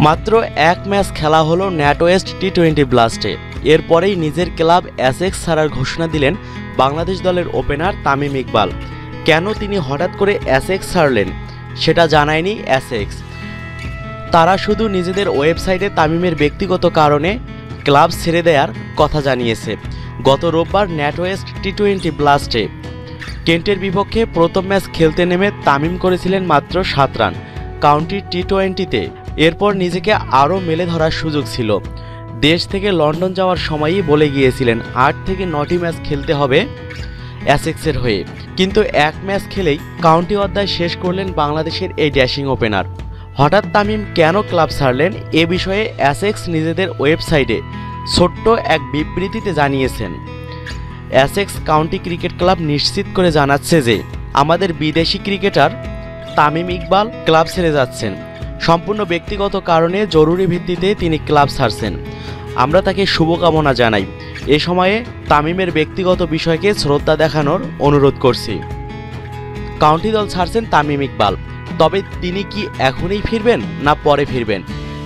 মাত্র এক ম্যাচ খেলা হলো ন্যাটোয়েস্ট টি টোয়েন্টি ব্লাস্টে। এরপরেই নিজের ক্লাব অ্যাসেক্স ছাড়ার ঘোষণা দিলেন বাংলাদেশ দলের ওপেনার তামিম ইকবাল। কেন তিনি হঠাৎ করে অ্যাসেক্স ছাড়লেন, সেটা জানায়নি অ্যাসেক্স। তারা শুধু নিজেদের ওয়েবসাইটে তামিমের ব্যক্তিগত কারণে ক্লাব ছেড়ে দেওয়ার কথা জানিয়েছে। গত রোববার ন্যাটোয়েস্ট টি টোয়েন্টি ব্লাস্টে। কেন্টের বিপক্ষে প্রথম ম্যাচ খেলতে নেমে তামিম করেছিলেন মাত্র সাত রান। কাউন্টি টি টোয়েন্টিতে এরপর নিজেকে আরও মেলে ধরার সুযোগ ছিল। দেশ থেকে লন্ডন যাওয়ার সময়ই বলে গিয়েছিলেন, আট থেকে নটি ম্যাচ খেলতে হবে অ্যাসেক্সের হয়ে। কিন্তু এক ম্যাচ খেলেই কাউন্টি অধ্যায় শেষ করলেন বাংলাদেশের এই ড্যাশিং ওপেনার। হঠাৎ তামিম কেন ক্লাব ছাড়লেন এ বিষয়ে অ্যাসেক্স নিজেদের ওয়েবসাইটে ছোট্ট এক বিবৃতিতে জানিয়েছেন। অ্যাসেক্স কাউন্টি ক্রিকেট ক্লাব নিশ্চিত করে জানাচ্ছে যে, আমাদের বিদেশি ক্রিকেটার তামিম ইকবাল ক্লাব ছেড়ে যাচ্ছেন। সম্পূর্ণ ব্যক্তিগত কারণে জরুরি ভিত্তিতে তিনি ক্লাব ছাড়ছেন। আমরা তাকে শুভকামনা জানাই। এ সময়ে তামিমের ব্যক্তিগত বিষয়কে শ্রদ্ধা দেখানোর অনুরোধ করছি। কাউন্টি দল ছাড়ছেন তামিম ইকবাল। তবে তিনি কি এখনই ফিরবেন না পরে ফিরবেন?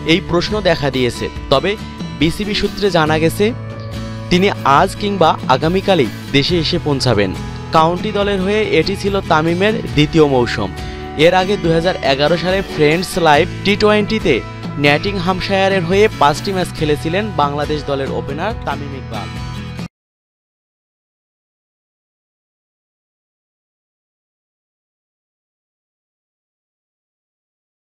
এই প্রশ্ন দেখা দিয়েছে। তবে বিসিবি সূত্রে জানা গেছে, তিনি আজ কিংবা আগামীকালেই দেশে এসে পৌঁছাবেন। কাউন্টি দলের হয়ে এটি ছিল তামিমের দ্বিতীয় মৌসুম। এর আগে দু হাজার এগারো সালে ফ্রেন্ডস লাইভ টি টোয়েন্টিতে ন্যাটিং হামশায়ারের হয়ে পাঁচটি ম্যাচ খেলেছিলেন বাংলাদেশ দলের ওপেনার তামিম ইকবাল।